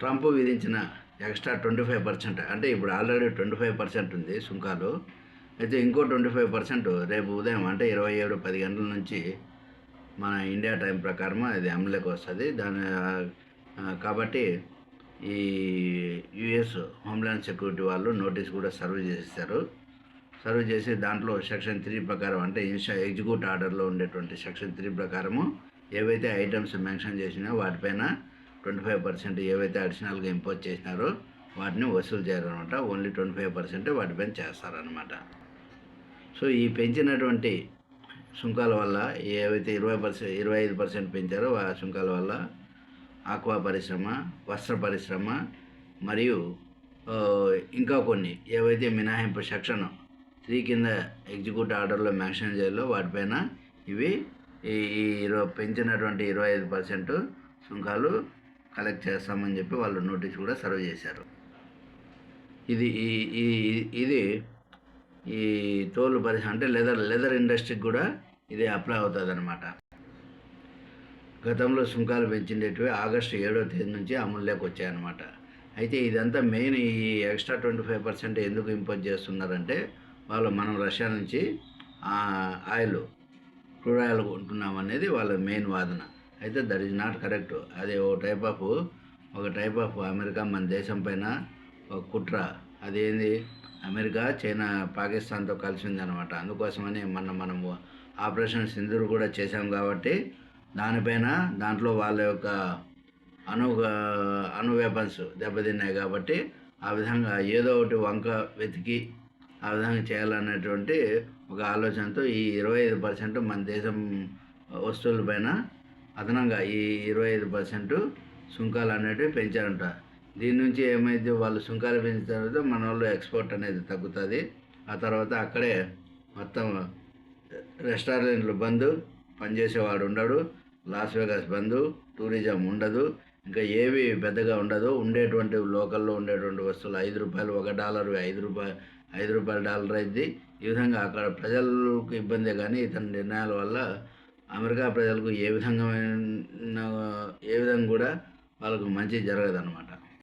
Trump విధించిన extra twenty five percent. అంటే ఇప్పుడు ఆల్రెడీ ట్వంటీ ఫైవ్ పర్సెంట్ ఉంది సుంకాలు. అయితే ఇంకో ట్వంటీ ఫైవ్ పర్సెంట్ రేపు ఉదయం అంటే ఇరవై ఏడు పది గంటల నుంచి మన ఇండియా టైం ప్రకారం అది అమలులోకి వస్తుంది. దాని కాబట్టి ఈ యుఎస్ హోమ్ల్యాండ్ సెక్యూరిటీ వాళ్ళు నోటీస్ కూడా సర్వ్ చేసేస్తారు సర్వ్ చేసి దాంట్లో సెక్షన్ త్రీ ప్రకారం అంటే ఇన్షా ఎగ్జిక్యూట్ ఆర్డర్లో ఉండేటువంటి సెక్షన్ త్రీ ప్రకారము ఏవైతే ఐటమ్స్ మెన్షన్ చేసినా వాటిపైన ట్వంటీ ఫైవ్ పర్సెంట్ ఏవైతే అడిషనల్గా ఇంపోజ్ చేసినారో వాటిని వసూలు చేయాలన్నమాట. ఓన్లీ ట్వంటీ ఫైవ్ పర్సెంట్ వాటిపైన చేస్తారనమాట సో ఈ పెంచినటువంటి సుంకాల వల్ల ఏవైతే ఇరవై పర్సెంట్ ఇరవై ఐదు పర్సెంట్ పెంచారో ఆ సుంకాల వల్ల ఆక్వా పరిశ్రమ వస్త్ర పరిశ్రమ మరియు ఇంకా కొన్ని ఏవైతే మినహాయింపు సెక్షన్ త్రీ కింద ఎగ్జిక్యూట్ ఆర్డర్లో మెన్షన్ చేయాలో వాటిపైన ఇవి ఈ ఈ ఇరవై పెంచినటువంటి ఇరవై ఐదు పర్సెంట్ సుంకాలు కలెక్ట్ చేస్తామని చెప్పి వాళ్ళు నోటీస్ కూడా సర్వ్ చేశారు. ఇది ఈ ఈ- ఇది ఈ తోలు పరిశ్రమ అంటే లెదర్ లెదర్ ఇండస్ట్రీకి కూడా ఇది అప్లై అవుతుంది అనమాట గతంలో సుంకాలు పెంచిండేటివి ఆగస్టు ఏడో తేదీ నుంచి అమలులోకి వచ్చాయన్నమాట. అయితే ఇదంతా మెయిన్ ఈ ఎక్స్ట్రా ట్వంటీ ఫైవ్ పర్సెంట్ ఎందుకు ఇంపోజ్ చేస్తున్నారంటే వాళ్ళు మనం రష్యా నుంచి ఆయిల్ క్రూడ్ ఆయిల్ కొంటున్నాం అనేది వాళ్ళ మెయిన్ వాదన. అయితే దట్ ఈజ్ నాట్ కరెక్ట్ అది ఒక టైప్ ఆఫ్ ఒక టైప్ ఆఫ్ అమెరికా మన దేశం పైన ఒక కుట్ర. అదేంది అమెరికా చైనా పాకిస్తాన్తో కలిసి అనమాట అందుకోసమని మన మనము ఆపరేషన్ సింధూర్ కూడా చేశాం కాబట్టి దానిపైన దాంట్లో వాళ్ళ యొక్క అణు అణు వెపన్స్ దెబ్బతిన్నాయి కాబట్టి ఆ విధంగా ఏదో ఒకటి వంక వెతికి ఆ విధంగా చేయాలనేటువంటి ఒక ఆలోచనతో ఈ ఇరవై ఐదు పర్సెంట్ మన దేశం వస్తువులపైన అదనంగా ఈ ఇరవై ఐదు పర్సెంట్ సుంకాలు అనేటివి పెంచారంట. దీని నుంచి ఏమైతే వాళ్ళు సుంకాలు పెంచిన తర్వాత మన వాళ్ళు ఎక్స్పోర్ట్ అనేది తగ్గుతుంది. ఆ తర్వాత అక్కడే మొత్తం రెస్టారెంట్లు బంద్ పనిచేసేవాడు ఉండడు. లాస్ వేగాస్ బంద్ టూరిజం ఉండదు. ఇంకా ఏవి పెద్దగా ఉండదు. ఉండేటువంటి లోకల్లో ఉండేటువంటి వస్తువులు ఐదు రూపాయలు ఒక డాలర్ ఐదు రూపాయలు ఐదు రూపాయల డాలర్ అయింది. ఈ విధంగా అక్కడ ప్రజలకు ఇబ్బందే కానీ ఇతని నిర్ణయాల వల్ల అమెరికా ప్రజలకు ఏ విధంగా ఏ విధంగా కూడా వాళ్ళకు మంచి జరగదు అనమాట